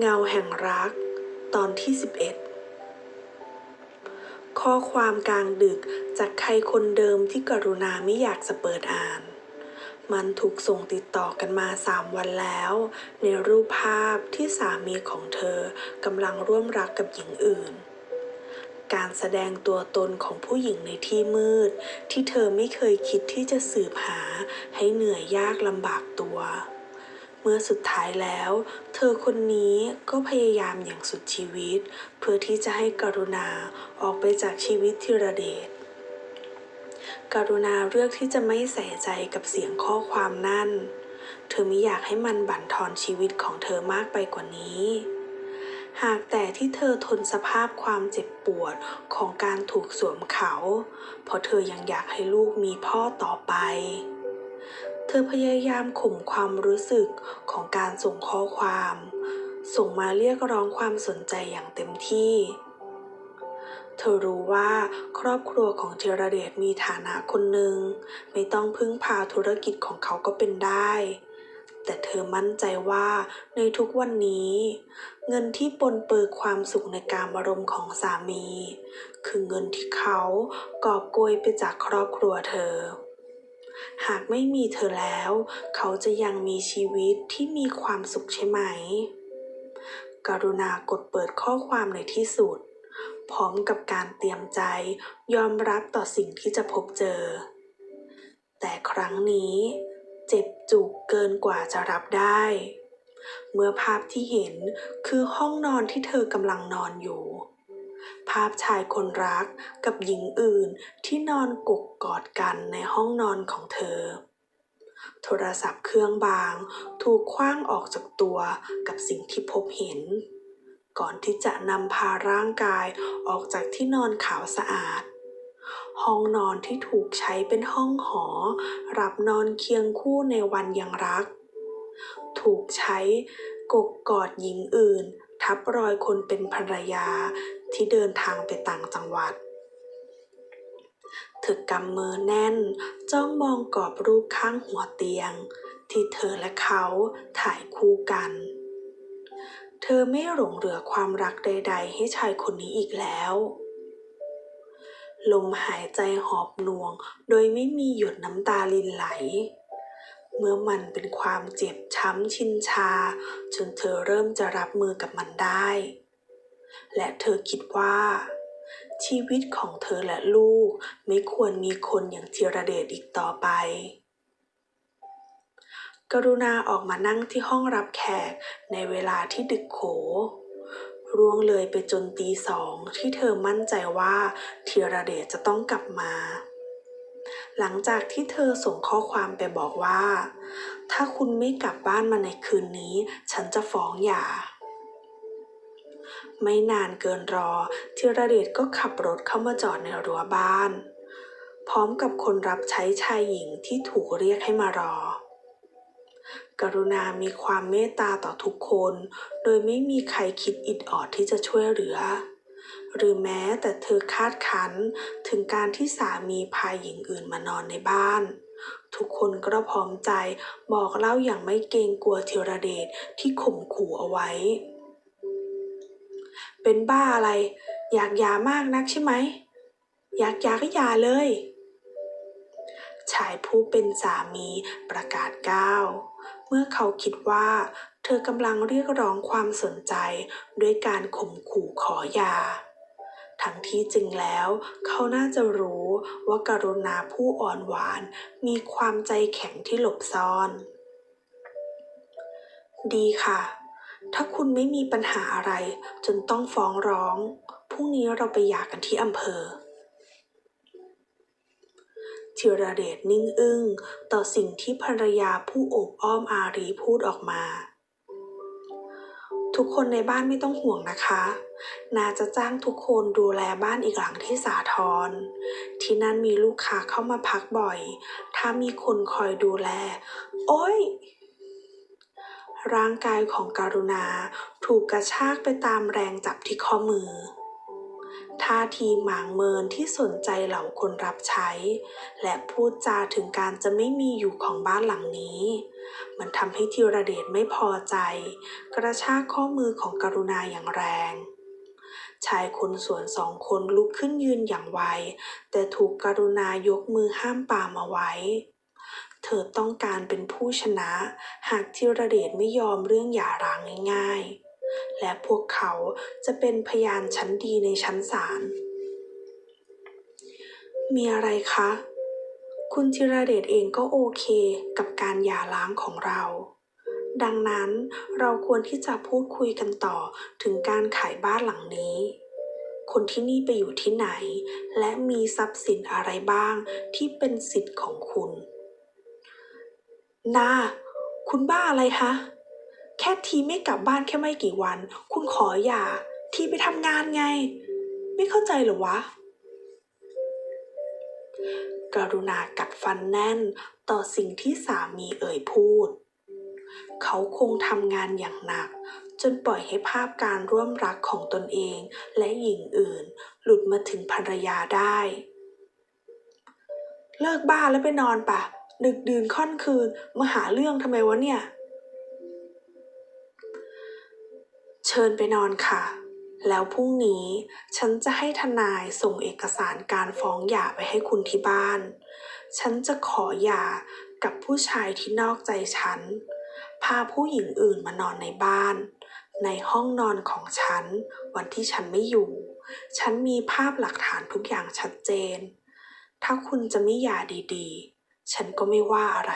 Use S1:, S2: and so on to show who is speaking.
S1: เงาแห่งรัก ตอนที่ 11 ข้อความกลางดึกจากใครคนเดิมที่กรุณาไม่อยากจะเปิดอ่าน มันถูกส่งติดต่อกันมาสามวันแล้ว ในรูปภาพที่สามีของเธอกำลังร่วมรักกับหญิงอื่น การแสดงตัวตนของผู้หญิงในที่มืด ที่เธอไม่เคยคิดที่จะสืบหาให้เหนื่อยยากลำบากตัว เมื่อสุดท้ายแล้ว เธอคนนี้ก็พยายามอย่างสุดชีวิต เพื่อที่จะให้กรุณาออกไปจากชีวิตธีรเดชกรุณาเลือกที่จะไม่ใส่ใจกับเสียงข้อความนั่น เธอไม่อยากให้มันบั่นทอนชีวิตของเธอมากไปกว่านี้ หากแต่ที่เธอทนสภาพความเจ็บปวดของการถูกสวมเขา เพราะเธอยังอยากให้ลูกมีพ่อต่อไป เธอพยายามข่มความรู้สึกของการส่งข้อความ ส่งมาเรียกร้องความสนใจอย่างเต็มที่ เธอรู้ว่าครอบครัวของเทระเดชมีฐานะคนหนึ่ง ไม่ต้องพึ่งพาธุรกิจของเขาก็เป็นได้แต่เธอมั่นใจว่าในทุกวันนี้ เงินที่ปนเปื้อความสุขในการอารมณ์ของสามี คือเงินที่เขากอบโกยไปจากครอบครัวเธอ หากไม่มีเธอแล้ว เขาจะยังมีชีวิตที่มีความสุขใช่ไหม กรุณากดเปิดข้อความในที่สุด พร้อมกับการเตรียมใจยอมรับต่อสิ่งที่จะพบเจอ แต่ครั้งนี้ เจ็บจุกเกินกว่าจะรับได้ เมื่อภาพที่เห็นคือห้องนอนที่เธอกำลังนอนอยู่ ภาพชายคนรักกับหญิงอื่นที่นอนกกกอดกันในห้องนอนของเธอ โทรศัพท์เครื่องบางถูกคว้างออกจากตัวกับสิ่งที่พบเห็น ก่อนที่จะนำพาร่างกายออกจากที่นอนขาวสะอาด ห้องนอนที่ถูกใช้เป็นห้องหอ รับนอนเคียงคู่ในวันยังรัก ถูกใช้กกกอดหญิงอื่น ทับรอยคนเป็นภรรยาที่เดินทางไปต่างจังหวัดเธอกำมือแน่น จ้องมองกรอบรูปข้างหัวเตียง ที่เธอและเขาถ่ายคู่กัน เธอไม่หลงเหลือความรักใด ๆ ให้ชายคนนี้อีกแล้ว ลมหายใจหอบหน่วง โดยไม่มีหยดน้ำตาลินไหล เมื่อมันเป็นความเจ็บช้ำชินชา จนเธอเริ่มจะรับมือกับมันได้ และเธอคิดว่า ชีวิตของเธอและลูกไม่ควรมีคนอย่างธีรเดชอีกต่อไป กรุณาออกมานั่งที่ห้องรับแขกในเวลาที่ดึกโขร่วงเลยไปจนตีสองที่เธอมั่นใจว่าธีรเดชจะต้องกลับมา หลังจากที่เธอส่งข้อความไปบอกว่า ถ้าคุณไม่กลับบ้านมาในคืนนี้ ฉันจะฟ้องหย่า ไม่นานเกินรอธีรเดชก็ขับรถเข้ามาจอดในรั้วบ้าน พร้อมกับคนรับใช้ชายหญิงที่ถูกเรียกให้มารอ กรุณามีความเมตตาต่อทุกคน โดยไม่มีใครคิดอิดออดที่จะช่วยเหลือ หรือแม้แต่เธอคาดคันถึงการที่สามีพาหญิงอื่นมานอนในบ้าน ทุกคนก็พร้อมใจบอกเล่าอย่างไม่เกรงกลัวธีรเดชที่ข่มขู่เอาไว้ เป็นบ้าอะไร อยากยามากนักใช่ไหม อยากยาก็ยาเลย ชายผู้เป็นสามีประกาศก้าวเมื่อเขาคิดว่าเธอกำลังเรียกร้องความสนใจด้วยการข่มขู่ขอยา ทั้งที่จริงแล้ว เขาน่าจะรู้ว่าการุณาผู้อ่อนหวานมีความใจแข็งที่หลบซ่อน ดีค่ะ ถ้าคุณไม่มีปัญหาอะไร จนต้องฟ้องร้อง พรุ่งนี้เราไปหย่ากันที่อำเภอธีรเดชนิ่งอึ้งต่อสิ่งที่ภรรยาผู้โอบอ้อมอารีพูดออกมา ทุกคนในบ้านไม่ต้องห่วงนะคะ นาจะจ้างทุกคนดูแลบ้านอีกหลังที่สาทร ที่นั่นมีลูกค้าเข้ามาพักบ่อย ถ้ามีคนคอยดูแล โอ๊ยร่างกายของการุณาถูกกระชากไปตามแรงจับที่ข้อมือท่าทีหมางเมินที่สนใจเหล่าคนรับใช้ และพูดจาถึงการจะไม่มีอยู่ของบ้านหลังนี้ มันทำให้ธีรเดชไม่พอใจ กระชากข้อมือของกรุณาอย่างแรง ชายคนสวนสองคนลุกขึ้นยืนอย่างไว แต่ถูกกรุณายกมือห้ามปามเอาไว้ เธอต้องการเป็นผู้ชนะ หากธีรเดชไม่ยอมเรื่องหย่าร้างง่ายๆ และพวกเขาจะเป็นพยานชั้นดีในชั้นศาล มีอะไรคะ คุณธีรเดชเองก็โอเคกับการหย่าร้างของเรา ดังนั้นเราควรที่จะพูดคุยกันต่อถึงการขายบ้านหลังนี้ คนที่นี่ไปอยู่ที่ไหน และมีทรัพย์สินอะไรบ้างที่เป็นสิทธิ์ของคุณ นา คุณบ้าอะไรคะ แค่ทีไม่กลับบ้านแค่ไม่กี่วัน คุณขออย่า ทีไปทำงานไง ไม่เข้าใจหรอวะ กรุณากัดฟันแน่นต่อสิ่งที่สามีเอ่ยพูด เขาคงทำงานอย่างหนัก จนปล่อยให้ภาพการร่วมรักของตนเองและหญิงอื่น หลุดมาถึงภรรยาได้ เลิกบ้าแล้วไปนอนปะ ดึกดื่นค่อนคืนมาหาเรื่องทำไมวะเนี่ย เชิญไปนอนค่ะ แล้วพรุ่งนี้ฉันจะให้ทนายส่งเอกสารการฟ้องหย่าไปให้คุณที่บ้าน ฉันจะขอหย่ากับผู้ชายที่นอกใจฉัน พาผู้หญิงอื่นมานอนในบ้าน ในห้องนอนของฉัน วันที่ฉันไม่อยู่ ฉันมีภาพหลักฐานทุกอย่างชัดเจน ถ้าคุณจะไม่หย่าดีๆ ฉันก็ไม่ว่าอะไร